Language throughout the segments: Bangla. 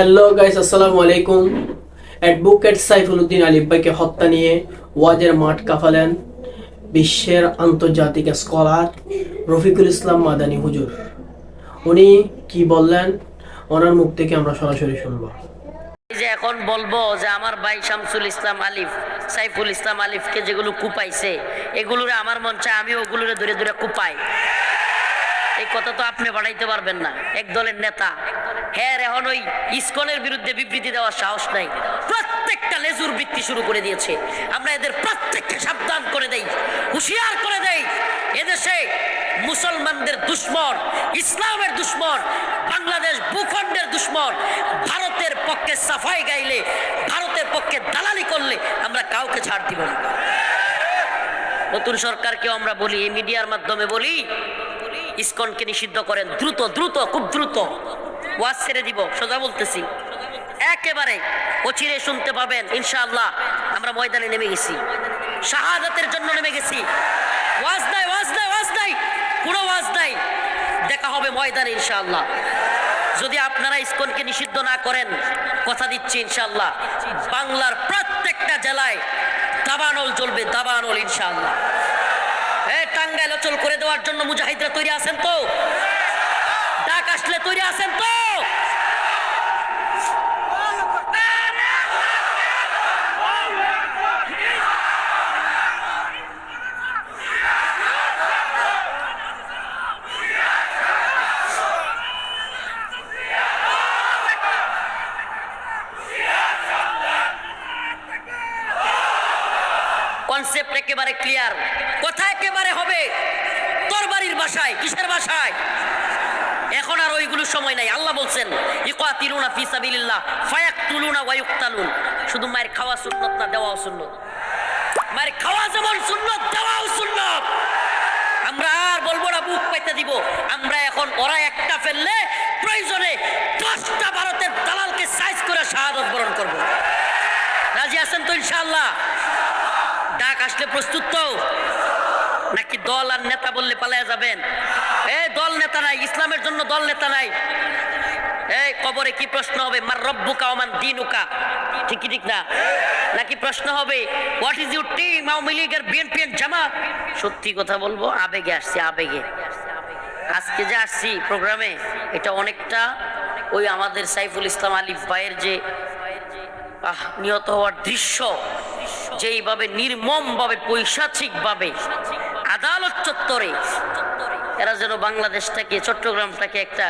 হ্যালো গাইস আসসালামু আলাইকুম অ্যাডভোকেট সাইফুল উদ্দিন ভাইকে হত্যা নিয়ে ওয়াজের মাঠ কাফালেন বিশ্বের আন্তর্জাতিক স্কলার রফিকুল ইসলাম মাদানী হুজুর। উনি কি বললেন? ওনার মুখ থেকে আমরা সরাসরি শুনব। যে এখন বলব যে আমার ভাই শামসুল ইসলাম আলিফ, সাইফুল ইসলাম আলিফকে যেগুলো কুপাইছে, এগুলোরে আমার মন চায় আমি ওগুলোরে ধরে ধরে কুপাই। এই কথা তো আপনি বাড়াইতে পারবেন না। এক দলের নেতা। হ্যাঁ এখন ওই ইস্কনের বিরুদ্ধে বিবৃতি দেওয়ার সাহস নাই। প্রত্যেকটা লেজুর বৃত্তি শুরু করে দিয়েছে। আমরা এদের প্রত্যেককে সাবধান করে দেই, হুঁশিয়ার করে দেই। এদেশে মুসলমানদের দুশ্মন, ইসলামের দুশ্মন, বাংলাদেশ ভূখণ্ডের দুশ্মন, ভারতের পক্ষে সাফাই গাইলে, ভারতের পক্ষে দালালি করলে আমরা কাউকে ছাড় দিব না। নতুন সরকারকেও আমরা বলি, এই মিডিয়ার মাধ্যমে বলি ইসকনকে নিষিদ্ধ করেন। দ্রুত দ্রুত, খুব দ্রুত। ওয়াজ ছেড়ে দিব, সোজা বলতেছি। একেবারে অচিরে শুনতে পাবেন, ইনশাআল্লাহ, আমরা ময়দানে নেমে গেছি। শাহাদাতের জন্য নেমে গেছি। ওয়াজ নাই ওয়াজ নাই ওয়াজ নাই, কোনো ওয়াজ নাই। দেখা হবে ময়দানে, ইনশাআল্লাহ। যদি আপনারা ইসকনকে নিষিদ্ধ না করেন, কথা দিচ্ছি, ইনশাআল্লাহ, বাংলার প্রত্যেকটা জেলায় দাবানল চলবে দাবানল, ইনশাআল্লাহ। টাঙ্গাইল অচল করে দেওয়ার জন্য মুজাহিদরা তৈরি আছেন তো? ডাক আসলে তৈরি আছেন তো? কনসেপ্ট একেবারে ক্লিয়ার কথা একেবারে হবে। তোর বাড়ির বাসায়, কিসের বাসায়? এখন আর ওইগুলো সময় নাই। আল্লাহ বলছেন, ইকাতিলুনা ফি সাবিলিল্লাহ, ফায়াকতুলুনা ওয়া ইউকতালুন। শুধু মায়ের খাওয়া সুন্নত না, দেওয়াও সুন্নত। মায়ের খাওয়া যেমন সুন্নত, দেওয়াও সুন্নত। আমরা আর বলব না, বুক পাইতে দিব। আমরা এখন ওরা একটা ফেললে, প্রয়োজনে দশটা ভারতের দালালকে সাইজ করে শাহাদত বরণ করব। রাজি আছেন তো ইনশাআল্লাহ? আসলে প্রস্তুত তো? নাকি দল আর নেতা বললে পালায়া যাবেন? এই দল নেতা নাই, ইসলামের জন্য দল নেতা নাই। এই কবরে কি প্রশ্ন হবে? মার রব্বুকা ওমান দিনুকা। ঠিক ঠিক না? নাকি প্রশ্ন হবে what is your team Awami লীগের বিএনপি জামাত? সত্যি কথা বলব, আবেগে আসছে, আবেগে। আজকে যে আসছি প্রোগ্রামে, এটা অনেকটা ওই আমাদের সাইফুল ইসলাম আলিফ ভাইয়ের যে নিহত হওয়ার দৃশ্য। যেইভাবে নির্মমভাবে, পৈশাচিকভাবে আদালত চত্বরে এরা যেন বাংলাদেশটাকে চট্টগ্রামটাকে একটা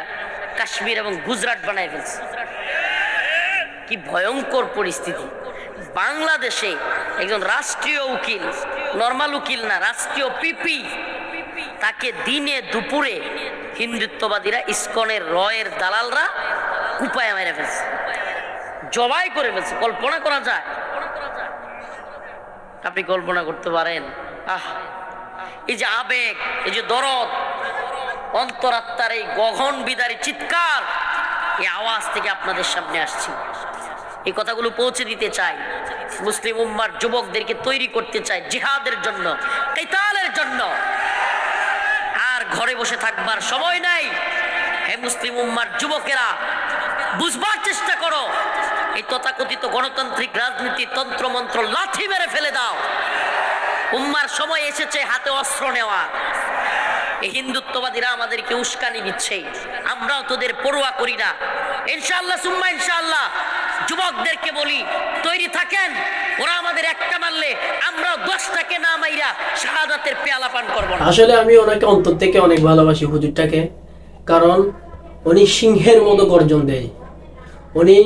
কাশ্মীর এবং গুজরাট বানায় ফেলছে। কি ভয়ঙ্কর পরিস্থিতি। বাংলাদেশে একজন রাষ্ট্রীয় উকিল নর্মাল উকিল না, রাষ্ট্রীয় পিপি, তাকে দিনে দুপুরে হিন্দুত্ববাদীরা ইস্কনের রয়ের দালালরা কুপায় মেরে ফেলছে। জবাই করে ফেলছে। কল্পনা করা যায় আপনি কল্পনা করতে পারেন। আহ, এই যে আবেগ, এই যে দরদ, অন্তরাত্মার এই গগন বিদারী চিৎকার, এই আওয়াজ থেকে আপনাদের সামনে আসছি। এই কথাগুলো পৌঁছে দিতে চাই। মুসলিম উম্মার যুবকদেরকে তৈরি করতে চাই জিহাদের জন্য, কেতালের জন্য। আর ঘরে বসে থাকবার সময় নাই। হে মুসলিম উম্মার যুবকেরা বুঝবার চেষ্টা করো। এই তথাকথিত গণতান্ত্রিক রাজনীতি তন্ত্রমন্ত্র লাথি মেরে ফেলে দাও। উম্মার সময় এসেছে হাতে অস্ত্র নেওয়া। এই হিন্দুত্ববাদীরা আমাদেরকে উস্কানি দিচ্ছে। আমরাও তোদের পড়ুয়া করি না। ইনশাআল্লাহ, সুম্মা ইনশাআল্লাহ, যুবকদেরকে বলি, তৈরি থাকেন। ওরা আমাদের একটা মারলে আমরাও দশটাকে না মাইরা শাহাদাতের পেয়ালা পান করব আসলে আমি ওনাকে অন্তর থেকে অনেক ভালোবাসি হুজুরটাকে। কারণ উনি সিংহের মতো গর্জন দেয়। উনি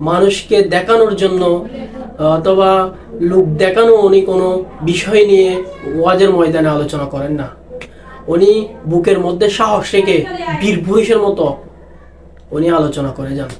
মানুষকে দেখানোর জন্য, অথবা লোক দেখানো উনি কোনো বিষয় নিয়ে ওয়াজের ময়দানে আলোচনা করেন না। উনি বুকের মধ্যে সাহস রেখে বীর পুরুষের মতো উনি আলোচনা করে যান।